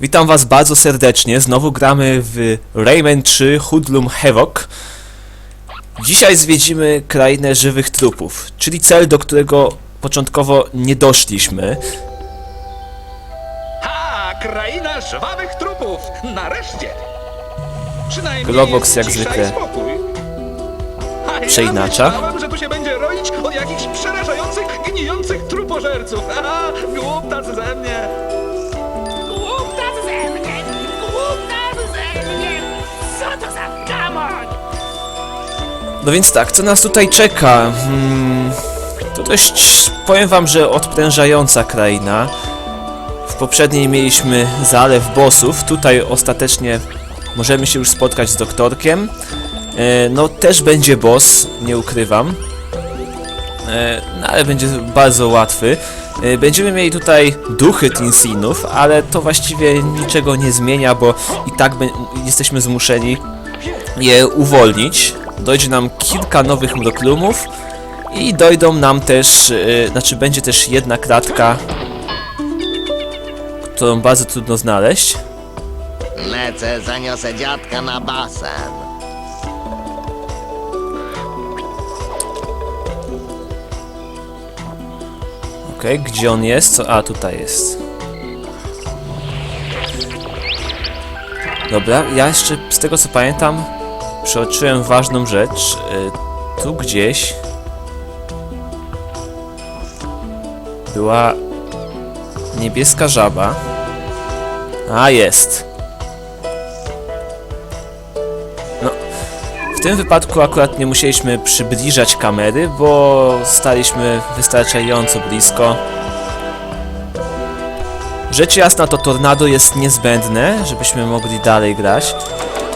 Witam was bardzo serdecznie, znowu gramy w Rayman 3 Hoodlum Havoc. Dzisiaj zwiedzimy krainę żywych trupów, czyli cel, do którego początkowo nie doszliśmy. Ha! Kraina żwawych trupów! Nareszcie! Przynajmniej Globox jak zwykle ja przeinacza. myślałem, że tu się będzie roić o jakichś przerażających, gnijących trupożerców. Haha! Głuptas ze mnie! No więc tak, co nas tutaj czeka? Hmm, to dość, powiem wam, że odprężająca kraina. W poprzedniej mieliśmy zalew bossów, tutaj ostatecznie możemy się już spotkać z doktorkiem. E, no też będzie boss, nie ukrywam. E, no ale będzie bardzo łatwy. E, Będziemy mieli tutaj duchy Tinsinów, ale to właściwie niczego nie zmienia, bo i tak jesteśmy zmuszeni je uwolnić. Dojdzie nam kilka nowych mroklumów i dojdą nam też, e, znaczy będzie też jedna kratka, którą bardzo trudno znaleźć. Lecę, zaniosę dziadka na basen. Okej, gdzie on jest? Co? A, tutaj jest. Dobra, ja jeszcze z tego co pamiętam przeoczyłem ważną rzecz. Y, tu gdzieś była niebieska żaba. A, jest. No, w tym wypadku akurat nie musieliśmy przybliżać kamery, bo staliśmy wystarczająco blisko. Rzecz jasna, to tornado jest niezbędne, żebyśmy mogli dalej grać.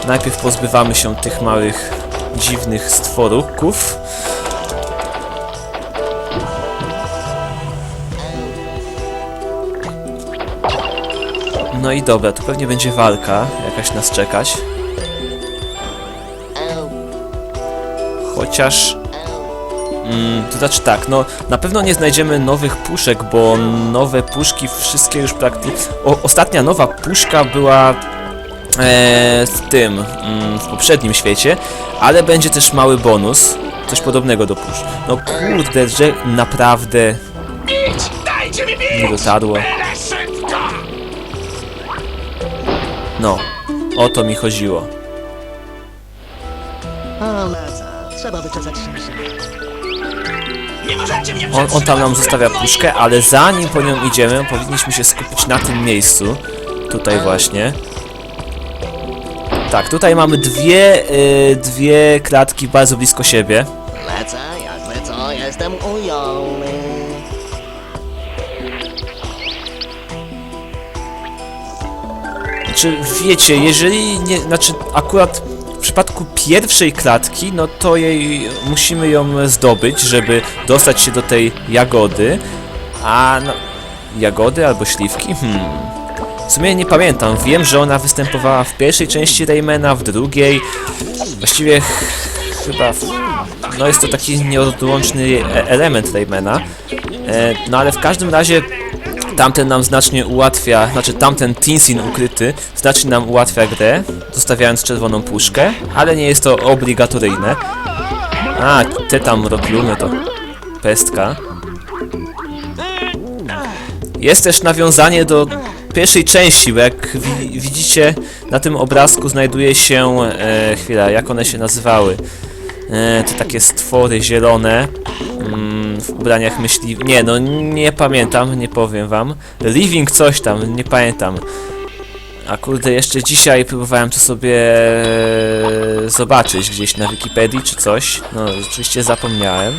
Najpierw pozbywamy się tych małych, dziwnych stworków. No i dobra, tu pewnie będzie walka jakaś nas czekać. Chociaż... Mm, to znaczy tak, no na pewno nie znajdziemy nowych puszek, bo nowe puszki wszystkie już praktycznie... Ostatnia nowa puszka była e, w tym, mm, w poprzednim świecie, ale będzie też mały bonus, coś podobnego do pusz. No kurde, że naprawdę Idź! Dajcie mi bić! nie dotarło. Byle szybko! No, o to mi chodziło. O, lecę. Trzeba wyczesać szynszy. Nie możecie mnie On, on tam nam zostawia puszkę, ale zanim po nią idziemy, powinniśmy się skupić na tym miejscu. Tutaj właśnie. Tak, tutaj mamy dwie, y, dwie klatki bardzo blisko siebie. Lecę, jakby co, jestem. Znaczy, wiecie, jeżeli nie, znaczy akurat w przypadku pierwszej klatki, no to jej musimy ją zdobyć, żeby dostać się do tej jagody. A no, jagody albo śliwki? Hmm. W sumie nie pamiętam. Wiem, że ona występowała w pierwszej części Raymana, w drugiej. Właściwie ch- chyba. No jest to taki nieodłączny e- element Raymana. E, no ale w każdym razie tamten nam znacznie ułatwia, znaczy tamten Tinsin ukryty znacznie nam ułatwia grę, zostawiając czerwoną puszkę, ale nie jest to obligatoryjne. A, te tam roklumy to pestka. Jest też nawiązanie do pierwszej części, bo jak wi widzicie na tym obrazku znajduje się, e, chwila, jak one się nazywały? E, te takie stwory zielone mm, w ubraniach myśli... Nie, no nie pamiętam, nie powiem wam. Living coś tam, nie pamiętam. A kurde, jeszcze dzisiaj próbowałem to sobie e, zobaczyć gdzieś na Wikipedii czy coś. No, oczywiście zapomniałem.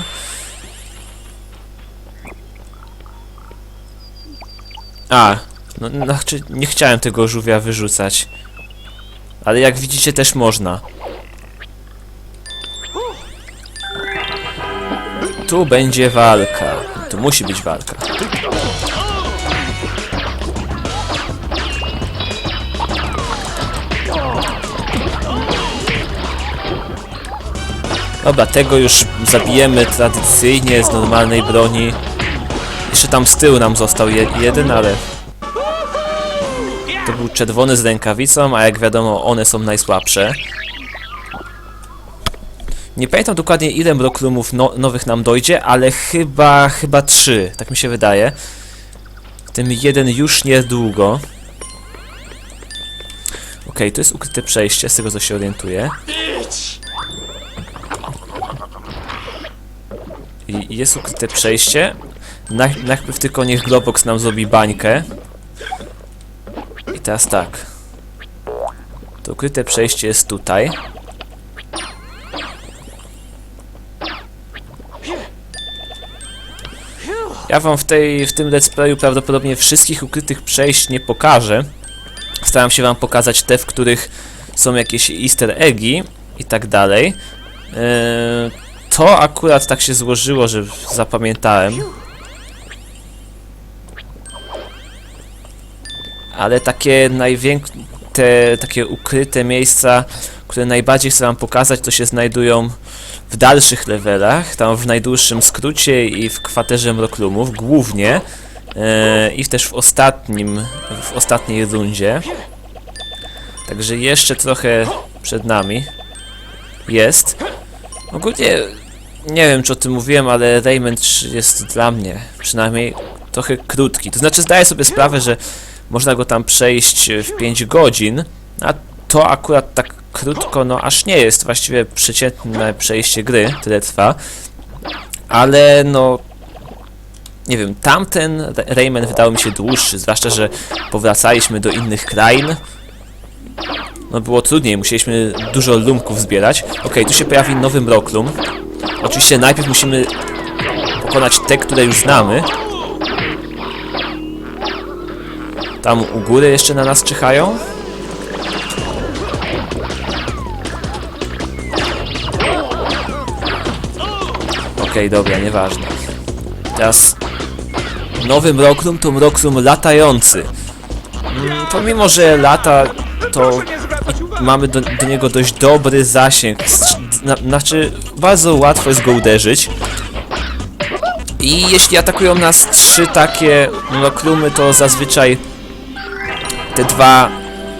A, no, znaczy nie chciałem tego żółwia wyrzucać. Ale jak widzicie też można. Tu będzie walka. Tu musi być walka. Dobra, tego już zabijemy tradycyjnie z normalnej broni. Jeszcze tam z tyłu nam został je jeden, ale To był czerwony z rękawicą, a jak wiadomo, one są najsłabsze. Nie pamiętam dokładnie ile mroklumów no, nowych nam dojdzie, ale chyba, chyba trzy, tak mi się wydaje. Tym jeden już niedługo. Okej, to jest ukryte przejście, z tego co się orientuję. I jest ukryte przejście. Naj- Najpierw tylko niech Globox nam zrobi bańkę. I teraz tak. To ukryte przejście jest tutaj. Ja wam w, tej, w tym let's playu prawdopodobnie wszystkich ukrytych przejść nie pokażę. Staram się wam pokazać te, w których są jakieś easter eggi i tak dalej. Eee, to akurat tak się złożyło, że zapamiętałem. Ale takie największe, takie ukryte miejsca, które najbardziej chcę wam pokazać, to się znajdują w dalszych levelach, tam w najdłuższym skrócie i w kwaterze Mroklumów, głównie. E, I też w ostatnim, w ostatniej rundzie. Także jeszcze trochę przed nami jest. Ogólnie nie wiem czy o tym mówiłem, ale Rayman 3 jest dla mnie przynajmniej trochę krótki. To znaczy zdaję sobie sprawę, że można go tam przejść w 5 godzin, a to akurat tak krótko, no aż nie jest. Właściwie przeciętne przejście gry, tyle trwa. Ale no nie wiem, tamten Ra- Rayman wydał mi się dłuższy, zwłaszcza, że powracaliśmy do innych krain. No było trudniej, musieliśmy dużo lumków zbierać. Okej, tu się pojawi nowy Mroklum. Oczywiście najpierw musimy pokonać te, które już znamy. Tam u góry jeszcze na nas czyhają. Okej, dobra, nieważne. Teraz nowy Mroklum to Mroklum latający. Mm, Pomimo, że lata, to mamy do, do niego dość dobry zasięg. Znaczy, bardzo łatwo jest go uderzyć. I jeśli atakują nas trzy takie mroklumy, to zazwyczaj te dwa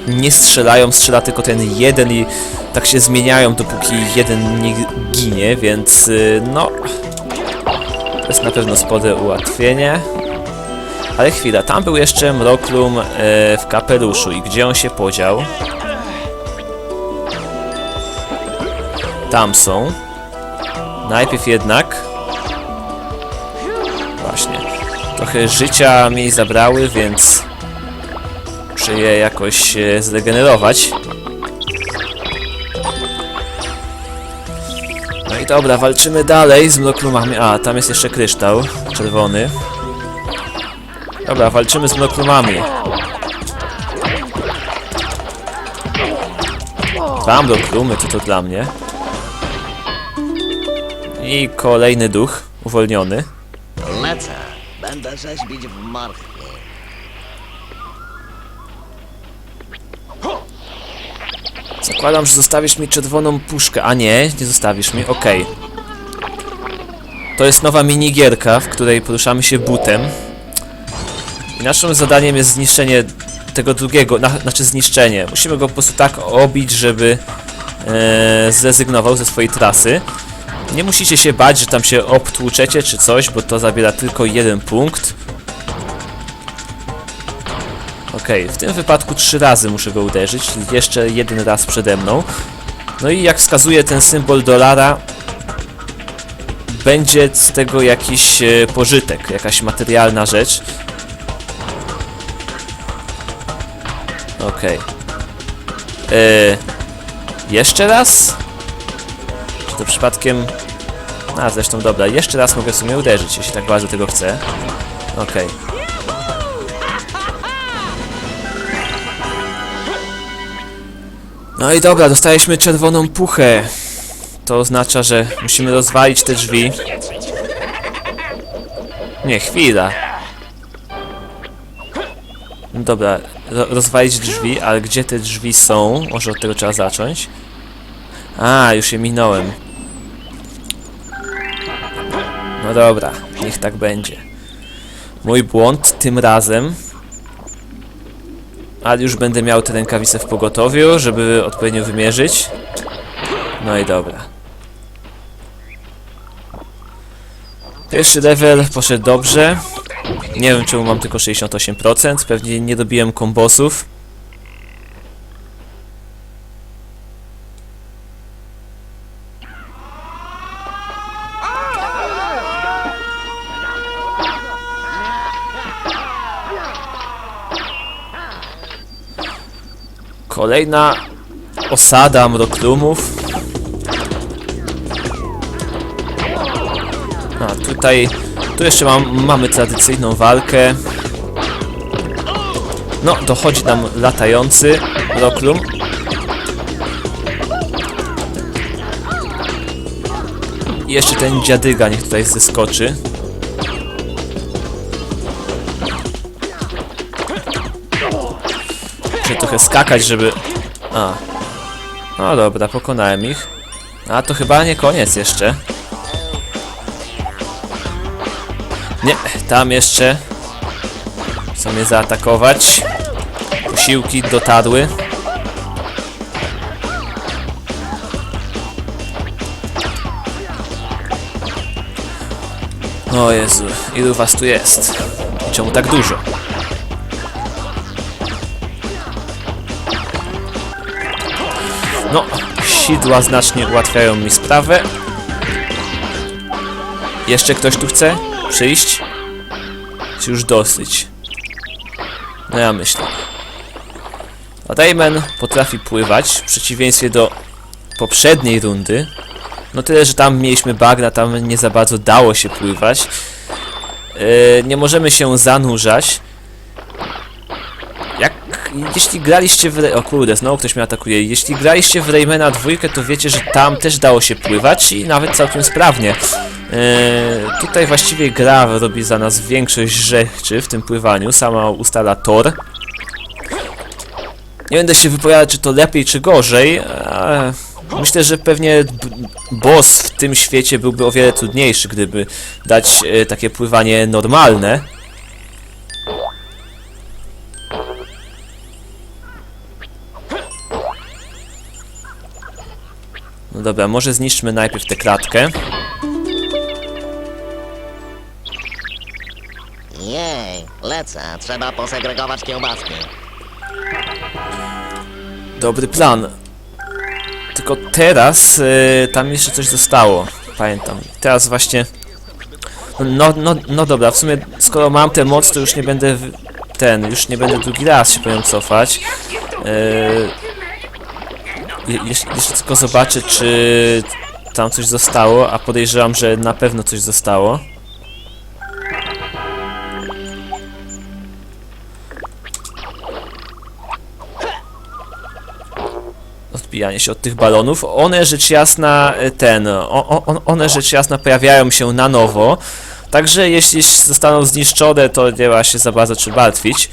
nie strzelają, strzela tylko ten jeden i tak się zmieniają, dopóki jeden nie ginie, więc y, no... To jest na pewno spore ułatwienie. Ale chwila, tam był jeszcze Mroklum e, w kapeluszu i gdzie on się podział? Tam są. Najpierw jednak... Właśnie. Trochę życia mi zabrały, więc... Muszę je jakoś e, zregenerować. No i dobra, walczymy dalej z Mroklumami. A, tam jest jeszcze kryształ czerwony. Dobra, walczymy z Mroklumami. Dwa Mroklumy, to to dla mnie. I kolejny duch, uwolniony. Lecę. Będę rzeźbić w marchwie. Zakładam, że zostawisz mi czerwoną puszkę. A nie, nie zostawisz mi, okej. To jest nowa minigierka, w której poruszamy się butem. I naszym zadaniem jest zniszczenie tego drugiego, na, znaczy zniszczenie. Musimy go po prostu tak obić, żeby e, zrezygnował ze swojej trasy. Nie musicie się bać, że tam się obtłuczecie czy coś, bo to zabiera tylko jeden punkt. Okej, w tym wypadku trzy razy muszę go uderzyć, jeszcze jeden raz przede mną. No i jak wskazuje ten symbol dolara, będzie z tego jakiś e, pożytek, jakaś materialna rzecz. Okej. E, jeszcze raz? Czy to przypadkiem... A, zresztą dobra, jeszcze raz mogę w sumie uderzyć, jeśli tak bardzo tego chcę. Okej. No i dobra, dostaliśmy czerwoną puchę. To oznacza, że musimy rozwalić te drzwi. Nie, chwila. No dobra, ro rozwalić drzwi, ale gdzie te drzwi są? Może od tego trzeba zacząć. A, już je minąłem. No dobra, niech tak będzie. Mój błąd tym razem. Ale już będę miał te rękawice w pogotowiu, żeby odpowiednio wymierzyć. No i dobra. Pierwszy level poszedł dobrze. Nie wiem czemu mam tylko 68%, pewnie nie dobiłem kombosów. Kolejna osada mroklumów. A tutaj, tu jeszcze mam, mamy tradycyjną walkę. No, dochodzi nam latający mroklum. I jeszcze ten dziadyga niech tutaj zeskoczy. Trochę skakać, żeby... A. No dobra, pokonałem ich. A to chyba nie koniec jeszcze. Nie, tam jeszcze chcą mnie zaatakować. Posiłki dotarły. O Jezu, ilu was tu jest? I czemu tak dużo? No, sidła znacznie ułatwiają mi sprawę. Jeszcze ktoś tu chce przyjść? Czy już dosyć? No ja myślę. A Dayman potrafi pływać, w przeciwieństwie do poprzedniej rundy. No tyle, że tam mieliśmy bagna, tam nie za bardzo dało się pływać. Yy, nie możemy się zanurzać. Jeśli graliście w... O kurde, znowu ktoś mnie atakuje. Jeśli graliście w Raymana dwójkę, to wiecie, że tam też dało się pływać i nawet całkiem sprawnie. Eee, tutaj właściwie gra robi za nas większość rzeczy w tym pływaniu, sama ustala tor. Nie będę się wypowiadać, czy to lepiej, czy gorzej. Eee, myślę, że pewnie boss w tym świecie byłby o wiele trudniejszy, gdyby dać e, takie pływanie normalne. No dobra, może zniszczmy najpierw tę klatkę. Jej, lecę. Trzeba posegregować kiełbaski. Dobry plan. Tylko teraz y, tam jeszcze coś zostało. Pamiętam. Teraz właśnie. No, no, no dobra, w sumie skoro mam tę moc, to już nie będę w- ten, już nie będę drugi raz się powiem cofać. Y, je, jeszcze, tylko zobaczę, czy tam coś zostało, a podejrzewam, że na pewno coś zostało. odbijanie się od tych balonów. One rzecz jasna e, ten, o, o, one rzecz jasna pojawiają się na nowo. Także jeśli zostaną zniszczone, to nie ma się za bardzo czym martwić.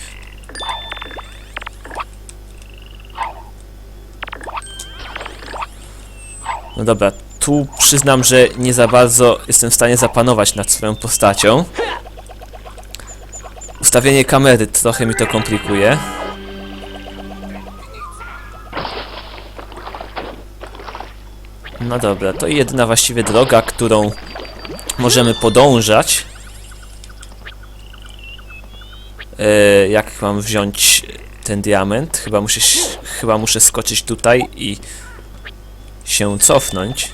No dobra, tu przyznam, że nie za bardzo jestem w stanie zapanować nad swoją postacią. Ustawienie kamery trochę mi to komplikuje. No dobra, to jedyna właściwie droga, którą możemy podążać. E, jak mam wziąć ten diament? Chyba muszę, chyba muszę skoczyć tutaj i się cofnąć.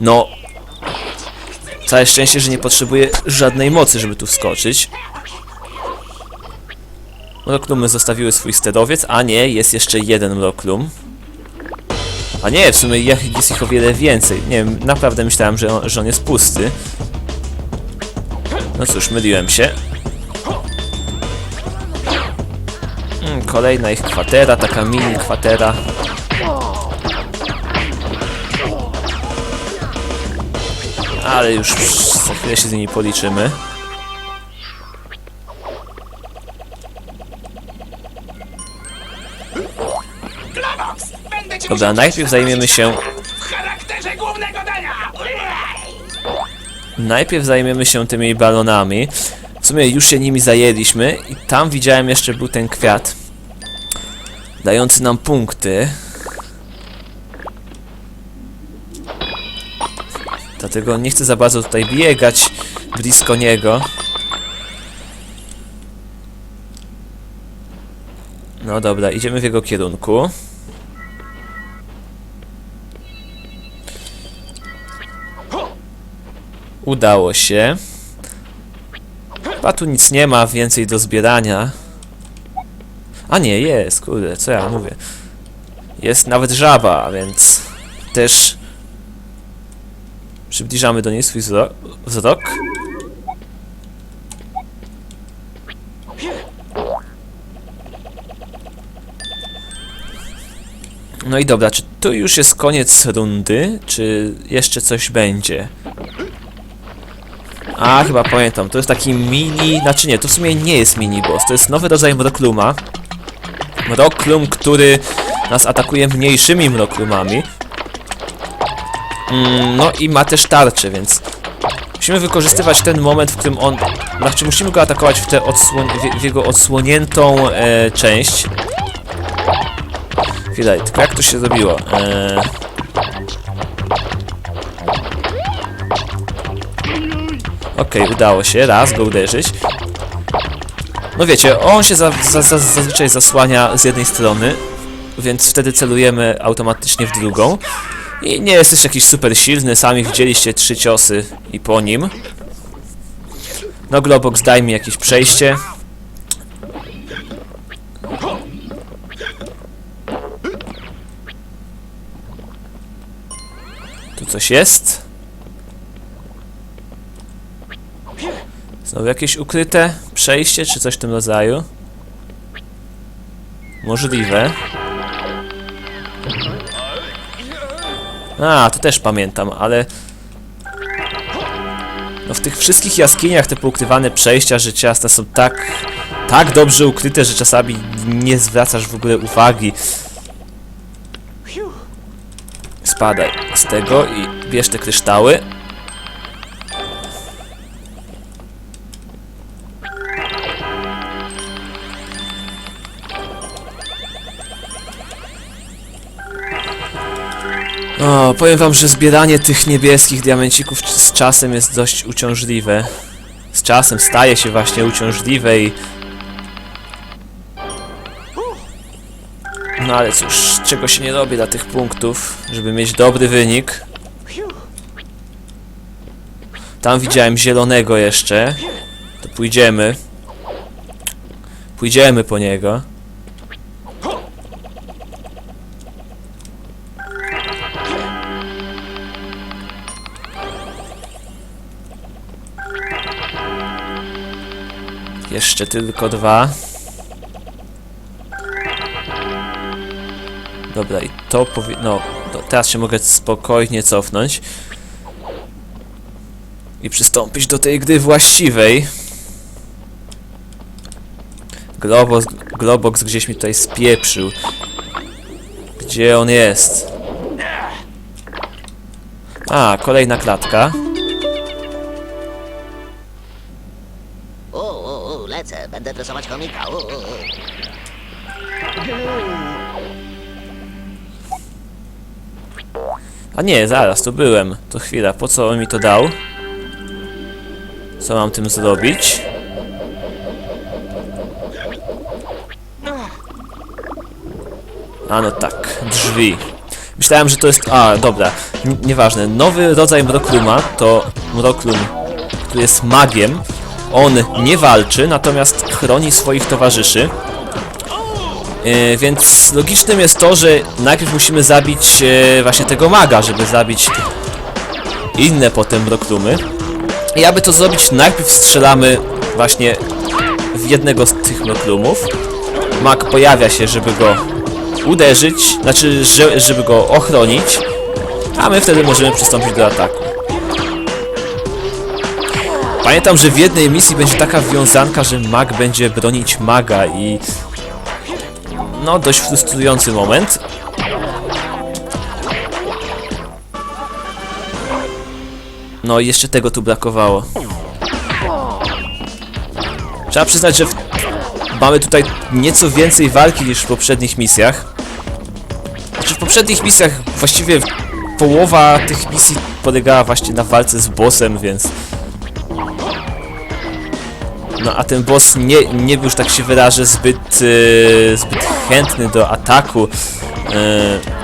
No, całe szczęście, że nie potrzebuję żadnej mocy, żeby tu wskoczyć. Mroklumy zostawiły swój sterowiec, a nie, jest jeszcze jeden mroklum. A nie, w sumie je- jest ich o wiele więcej. Nie wiem, naprawdę myślałem, że on, że on jest pusty. No cóż, myliłem się. Kolejna ich kwatera, taka mini kwatera. Ale już za chwilę się z nimi policzymy. Dobra, najpierw zajmiemy się! Najpierw zajmiemy się tymi balonami. W sumie już się nimi zajęliśmy i tam widziałem jeszcze był ten kwiat. Dający nam punkty. Dlatego nie chcę za bardzo tutaj biegać blisko niego. No dobra, idziemy w jego kierunku. Udało się. Chyba tu nic nie ma więcej do zbierania. A nie, jest, kurde, co ja mówię. Jest nawet żaba, więc też przybliżamy do niej swój wzro- wzrok. No i dobra, czy tu już jest koniec rundy, czy jeszcze coś będzie? A, chyba pamiętam, to jest taki mini, znaczy nie, to w sumie nie jest mini boss, to jest nowy rodzaj Mrokluma. Mroklum, który nas atakuje mniejszymi Mroklumami. Mm, no i ma też tarczę, więc musimy wykorzystywać ten moment, w którym on, znaczy musimy go atakować w, tę odsłon w, jego odsłoniętą e, część. Chwila, tylko jak to się zrobiło? E, Okej, udało się, raz go uderzyć. No wiecie, on się za, za, za, zazwyczaj zasłania z jednej strony, więc wtedy celujemy automatycznie w drugą. I nie jest też jakiś super silny, sami widzieliście trzy ciosy i po nim. No Globox, daj mi jakieś przejście. Tu coś jest. Znowu jakieś ukryte przejście, czy coś w tym rodzaju? Możliwe. A, to też pamiętam, ale... No w tych wszystkich jaskiniach te poukrywane przejścia rzecz jasna są tak... Tak dobrze ukryte, że czasami nie zwracasz w ogóle uwagi. Spadaj z tego i bierz te kryształy. O, powiem wam, że zbieranie tych niebieskich diamencików z czasem jest dość uciążliwe. Z czasem staje się właśnie uciążliwe i... No ale cóż, czego się nie robi dla tych punktów, żeby mieć dobry wynik. Tam widziałem zielonego jeszcze. To pójdziemy. Pójdziemy po niego. Jeszcze tylko dwa. Dobra, i to powie... No, teraz się mogę spokojnie cofnąć. I przystąpić do tej gry właściwej. Globox, Globox gdzieś mi tutaj spieprzył. Gdzie on jest? A, kolejna klatka. Komika. U, u. A nie, zaraz, to byłem. To chwila, po co on mi to dał? Co mam tym zrobić? A no tak, drzwi. Myślałem, że to jest... A, dobra, N nieważne. Nowy rodzaj Mrokluma to Mroklum, który jest magiem. On nie walczy, natomiast chroni swoich towarzyszy. Yy, więc logicznym jest to, że najpierw musimy zabić e, właśnie tego maga, żeby zabić inne potem Mroklumy. I aby to zrobić, najpierw strzelamy właśnie w jednego z tych Mroklumów. Mag pojawia się, żeby go uderzyć, znaczy, że, żeby go ochronić, a my wtedy możemy przystąpić do ataku. Pamiętam, że w jednej misji będzie taka wiązanka, że mag będzie bronić maga i no, dość frustrujący moment. No jeszcze tego tu brakowało. Trzeba przyznać, że w... mamy tutaj nieco więcej walki niż w poprzednich misjach. Znaczy w poprzednich misjach właściwie połowa tych misji polegała właśnie na walce z bossem, więc... No a ten boss nie, nie był, że tak się wyrażę, zbyt, e, zbyt chętny do ataku. E,